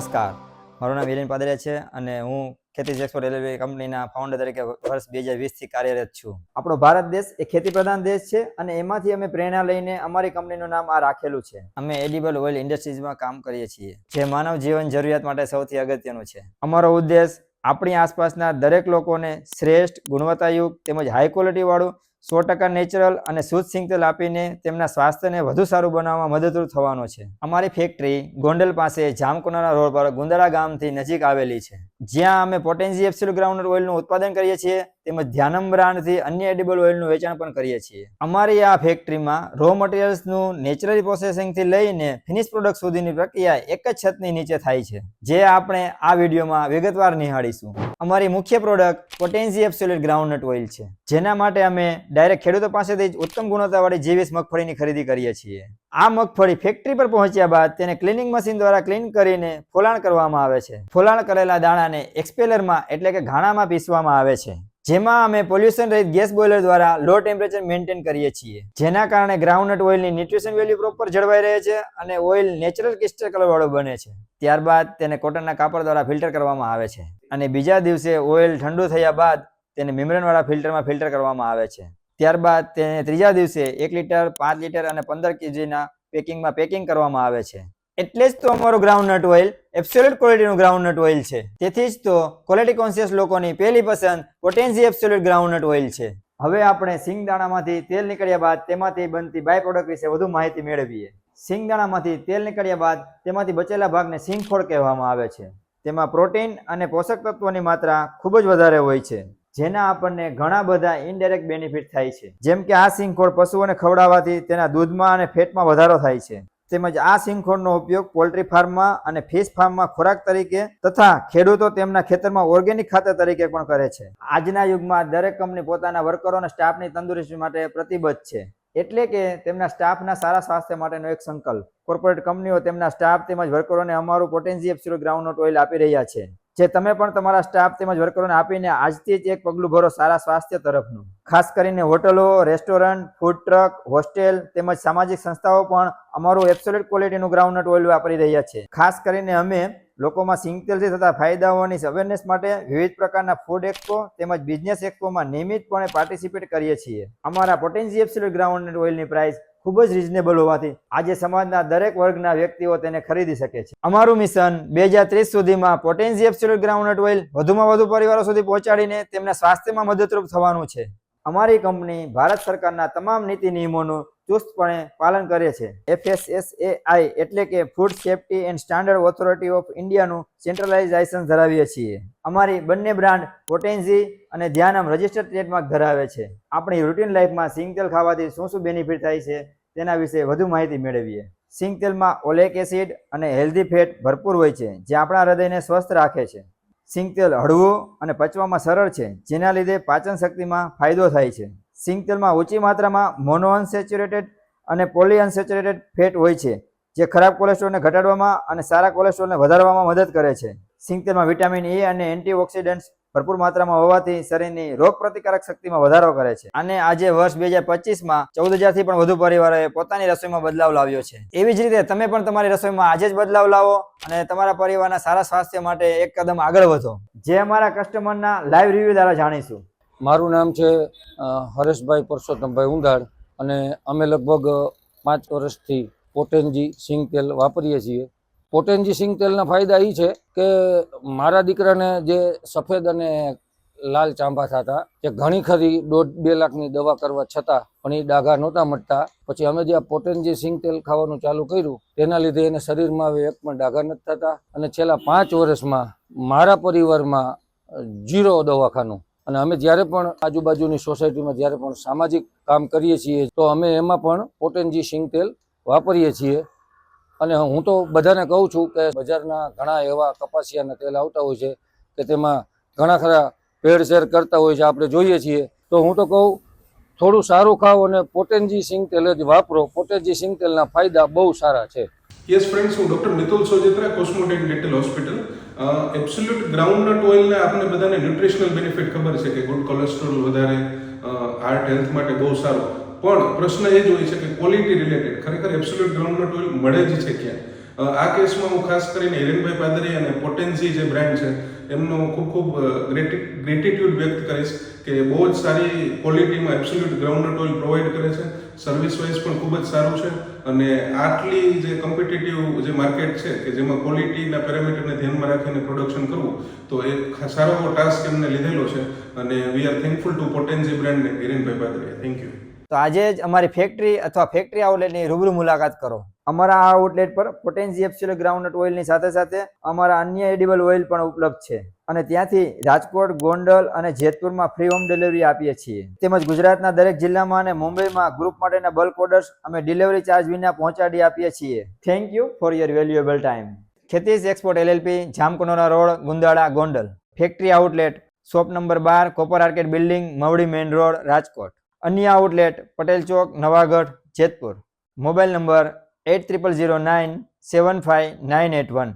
નમસ્કાર. મારું નામ વિરેન પાદરિયા છે અને હું ખેતી એક્સપોર્ટ રેલવે કંપનીના ફાઉન્ડર તરીકે વર્ષ બે હજાર વીસથી કાર્યરત છું. આપણો ભારત દેશ એ ખેતી પ્રધાન દેશ છે અને એમાંથી અમે પ્રેરણા લઈને અમારી કંપનીનું નામ આ રાખેલું છે. અમે એડિબલ ઓઇલ ઇન્ડસ્ટ્રીઝમાં કામ કરીએ છીએ, જે માનવ જીવન જરૂરિયાત માટે સૌથી અગત્યનું છે. અમારો ઉદ્દેશ આપણી આસપાસના દરેક લોકોને શ્રેષ્ઠ ગુણવત્તાયુક્ત તેમજ હાઈ ક્વોલિટી વાળું સો ટકા નેચરલ અને શુદ્ધ સિંગતેલ આપીને તેમના સ્વાસ્થ્યને વધુ સારું બનાવવામાં મદદરૂપ થવાનો છે. અમારી ફેક્ટરી ગોંડલ પાસે જામકુંડાના રોડ પર ગુંદરા ગામથી નજીક આવેલી છે. જ્યાં અમે પોટેન્સી એપ્સિલ ગ્રાઉન્ડ ઓઇલનું ઉત્પાદન કરીએ છીએ. તેમજ ધ્યાનમ બ્રાન્ડથી અન્ય એડિબલ ઓઇલનું વેચાણ પણ કરીએ છીએ. અમારી આ ફેક્ટરીમાં રો મટીરિયલ્સનું નેચરલી પ્રોસેસિંગથી લઈને ફિનિશ પ્રોડક્ટ સુધીની પ્રક્રિયા એક જ છતની નીચે થાય છે, જે આપણે આ વિડીયોમાં વિગતવાર નિહાળીશું. અમારી મુખ્ય product Potency absolute groundnut oil છે. જેના માટે અમે ડાયરેક્ટ ખેડૂતો પાસેથી જ ઉત્તમ ગુણવત્તાવાળી જીવીસ મગફળીની ખરીદી કરીએ છીએ. આ મગફળી ફેક્ટરી પર પહોંચ્યા બાદ તેને ક્લિનિંગ મશીન દ્વારા ક્લીન કરીને ફોલાણ કરવામાં આવે છે. ફોલાણ કરેલા દાણાને એક્સપેલરમાં એટલે કે ઘાણામાં પીસવામાં આવે છે. જેમાં અમે પોલ્યુશન રહિત ગેસ બોઇલર દ્વારા લો ટેમ્પરેચર મેન્ટેન કરીએ છીએ. જેના કારણે ગ્રાઉન્ડનટ ઓઇલની ન્યુટ્રિશન વેલ્યુ પ્રોપર જળવાઈ રહે છે અને ઓઇલ નેચરલ ક્રિસ્ટલ કલરવાળો બને છે. ત્યારબાદ તેને કોટનના કાપડ દ્વારા ફિલ્ટર કરવામાં આવે છે. અને બીજા દિવસે ઓઇલ ઠંડુ થયા બાદ તેને મિમરણવાળા ફિલ્ટરમાં ફિલ્ટર કરવામાં આવે છે. ત્યારબાદ તેને ત્રીજા દિવસે એક લીટર, પાંચ લીટર અને પંદર કેજીના પેકિંગમાં પેકિંગ કરવામાં આવે છે. એટલે જ તો અમારું ગ્રાઉન્ડનટ ઓઇલ એબ્સોલ્યુટ ક્વોલિટીનું ગ્રાઉન્ડનટ ઓઇલ છે. તેથી જ તો ક્વોલિટી કોન્શિયસ લોકોની પહેલી પસંદ પોટેન્સી એબ્સોલ્યુટ ગ્રાઉન્ડનટ ઓઇલ છે. હવે આપણે સિંગદાણામાંથી તેલ નીકળ્યા બાદ તેમાંથી બનતી બાય પ્રોડક્ટ વિશે વધુ માહિતી મેળવીએ. સિંગદાણામાંથી તેલ નીકળ્યા બાદ તેમાંથી બચેલા ભાગને સિંગખોળ કહેવામાં આવે છે. તેમાં પ્રોટીન અને પોષક તત્વોની માત્રા ખૂબ જ વધારે હોય છે, જેના આપણને ઘણા બધા ઇનડાયરેક્ટ બેનિફિટ થાય છે. જેમ કે આ સિંગખોળ પશુઓને ખવડાવવાથી તેના દૂધમાં અને ફેટમાં વધારો થાય છે. તેમજ આ સિંગખોળનો ઉપયોગ પોલ્ટ્રી ફાર્મમાં અને ફિશ ફાર્મમાં ખોરાક તરીકે તથા ખેડૂતો તેમના ખેતરમાં ઓર્ગેનિક ખાતર તરીકે પણ કરે છે. આજના યુગમાં દરેક કંપની પોતાના વર્કરો અને સ્ટાફની તંદુરસ્તી માટે પ્રતિબદ્ધ છે. એટલે કે તેમના સ્ટાફના સારા સ્વાસ્થ્ય માટેનો એક સંકલ્પ. કોર્પોરેટ કંપનીઓ તેમના સ્ટાફ તેમજ વર્કરોને અમારું પોટેન્શિયલ ગ્રાઉન્ડનો ઓઇલ આપી રહ્યા છે. જે તમે પણ તમારા સ્ટાફ તેમજ વર્કરોને આપીને આજથી જ એક પગલું ભરો સારા સ્વાસ્થ્ય તરફનું. ખાસ કરીને હોટલો, રેસ્ટોરન્ટ ફૂડ ટ્રક હોસ્ટેલ તેમજ સામાજિક સંસ્થાઓ પણ અમારું એબ્સોલ્યુટ ક્વોલિટીનું ગ્રાઉન્ડનટ ઓઇલ વાપરી રહ્યા છે. ખાસ કરીને અમે લોકોમાં સિંગતેલથી થતા ફાયદાઓની અવેરનેસ માટે વિવિધ પ્રકારના ફૂડ એક્સપો તેમજ બિઝનેસ એક્સપોમાં નિયમિતપણે પાર્ટિસિપેટ કરીએ છીએ. અમારા પોટેન્સી એબ્સોલ્યુટ ગ્રાઉન્ડનટ ઓઇલની પ્રાઇસ ખૂબ જ રિઝનેબલ હોવાથી આજે સમાજના દરેક વર્ગના વ્યક્તિઓ તેને ખરીદી શકે છે. અમારું મિશન બે હજાર ત્રીસ સુધીમાં પોટેન્સી ગ્રાઉન્ડ ગ્રાઉન્ડનટ ઓઇલ વધુમાં વધુ પરિવારો સુધી પહોંચાડીને તેમના સ્વાસ્થ્યમાં મદદરૂપ થવાનું છે. અમારી કંપની ભારત સરકારના તમામ નીતિ નિયમોનું ચુસ્તપણે પાલન કરે છે. એફએસએસએઆઈ એટલે કે food safety and standard authority of ઇન્ડિયાનું centralise licence ધરાવીએ છીએ. અમારી બંને બ્રાન્ડ પોટેન્સી અને ધ્યાનમ રજિસ્ટર્ડ ટ્રેડમાર્ક ધરાવે છે. આપણી રૂટીન લાઈફમાં સિંગ તેલ ખાવાથી શું શું બેનિફિટ થાય છે તેના વિશે વધુ માહિતી મેળવીએ. સિંગ તેલમાં ઓલેક એસિડ અને હેલ્ધી ફેટ ભરપૂર હોય છે, જે આપણા હૃદયને સ્વસ્થ રાખે છે. સિંગતેલ હળવું અને પચવામાં સરળ છે, જેના લીધે પાચન શક્તિમાં ફાયદો થાય છે. સિંગતેલમાં ઊંચી માત્રામાં મોનોઅનસેચ્યુરેટેડ અને પોલીઅનસેચ્યુરેટેડ ફેટ હોય છે, જે ખરાબ કોલેસ્ટ્રોલને ઘટાડવામાં અને સારા કોલેસ્ટ્રોલને વધારવામાં મદદ કરે છે. સિંગતેલમાં વિટામિન એ અને એન્ટીઓક્સિડન્ટ્સ ભરપૂર માત્રામાં હોવાથી શરીરની રોગ પ્રતિકારક શક્તિમાં વધારો કરે છે. અને આજે વર્ષ બે હજાર પચીસમાં ચૌદ હજારથી પણ વધુ પરિવારોએ પોતાની રસોઈમાં બદલાવ લાવ્યો છે. એવી જ રીતે તમે પણ તમારી રસોઈમાં આજે જ બદલાવ લાવો અને તમારા પરિવારના સારા સ્વાસ્થ્ય માટે એક કદમ આગળ વધો. જે અમારા કસ્ટમરના લાઈવ રિવ્યુ દ્વારા જાણીશું. મારું નામ છે હરેશભાઈ પરસોત્તમભાઈ ઉંડાળ અને અમે લગભગ પાંચ વર્ષથી પોટેનજી સિંગ તેલ વાપરીએ છીએ. પોટેન્જી સિંગ તેલના ફાયદા એ છે કે મારા દીકરાને જે સફેદ અને લાલ ચાંબા થતા, જે ઘણી ખરી દોઢ બે લાખની દવા કરવા છતાં પણ એ ડાઘા નહોતા મટતા. પછી અમે જે આ પોટેન્જી સિંગ તેલ ખાવાનું ચાલુ કર્યું, તેના લીધે એને શરીરમાં હવે એક પણ ડાઘા નથી થતા. અને છેલ્લા પાંચ વર્ષમાં મારા પરિવારમાં જીરો દવાખાનું. અને અમે જ્યારે પણ આજુબાજુની સોસાયટીમાં જ્યારે પણ સામાજિક કામ કરીએ છીએ, તો અમે એમાં પણ પોટેન્જી સિંગ તેલ વાપરીએ છીએ. અને હું તો બધાને કહું છું કે બજારના ઘણા એવા કપાસિયાના તેલ આવતા હોય છે કે તેમાં ઘણા ખરા ભેળસેળ કરતા હોય છે, આપણે જોઈએ છીએ. તો હું તો કહું, થોડું સારું ખાઓ અને પોટેનજી સિંગ તેલ જ વાપરો. પોટેનજી સિંગ તેલના ફાયદા બહુ સારા છે. યસ ફ્રેન્ડ્સ હું doctor Mitul Sojitra Cosmotech dental hospital absolute groundnut ઓઇલને આપણે બધાને ન્યુટ્રિશનલ બેનિફિટ ખબર છે કે ગુડ કોલેસ્ટ્રોલ વધારે હાર્ટ હેલ્થ માટે બહુ સારું. પણ પ્રશ્ન એ જ હોય છે કે ક્વોલિટી રિલેટેડ ખરેખર એબ્સોલ્યુટ ગ્રાઉન્ડનો ટોલ મળે જ છે ક્યાં? આ કેસમાં હું ખાસ કરીને હિરેનભાઈ પાદરી અને પોટેન્સી જે બ્રાન્ડ છે, એમનો ખૂબ ખૂબ ગ્રેટિટ્યુડ વ્યક્ત કરીશ કે બહુ જ સારી ક્વોલિટીમાં એબ્સોલ્યુટ ગ્રાઉન્ડ ઓઇલ પ્રોવાઈડ કરે છે. સર્વિસ વાઇઝ પણ ખૂબ જ સારું છે અને આટલી જે કોમ્પિટિટિવ જે માર્કેટ છે કે જેમાં ક્વોલિટીના પેરામીટરને ધ્યાનમાં રાખીને પ્રોડક્શન કરવું, તો એ સારો એવો ટાસ્ક એમને લીધેલો છે અને we are thankful to Potency brand Hirenbhai Padri thank you તો આજે જ અમારી ફેક્ટરી અથવા ફેક્ટરી આઉટલેટની રૂબરૂ મુલાકાત કરો. અમારા આ આઉટલેટ પર પોટેન્સી એપ્સ્યુલ ગ્રાઉન્ડનટ ઓઇલની સાથે સાથે અમારા અન્ય એડિબલ ઓઇલ પણ ઉપલબ્ધ છે. અને ત્યાંથી રાજકોટ, ગોંડલ અને જેતપુરમાં ફ્રી હોમ ડિલિવરી આપીએ છીએ. તેમજ ગુજરાતના દરેક જિલ્લામાં અને મુંબઈમાં ગ્રુપ માટેના બલ્ક ઓર્ડર્સ અમે ડિલિવરી ચાર્જ વિના પહોંચાડી આપીએ છીએ. Thank you for your valuable time Khetis export LLP Jamkunora road, Gundala, Gondal. Factory outlet shop number bar, copper arcade building Mavdi main road Rajkot. અન્ય outlet, Patel Chowk, Navagadh, Jetpur. Mobile number eight triple zero nine seven five nine eight one.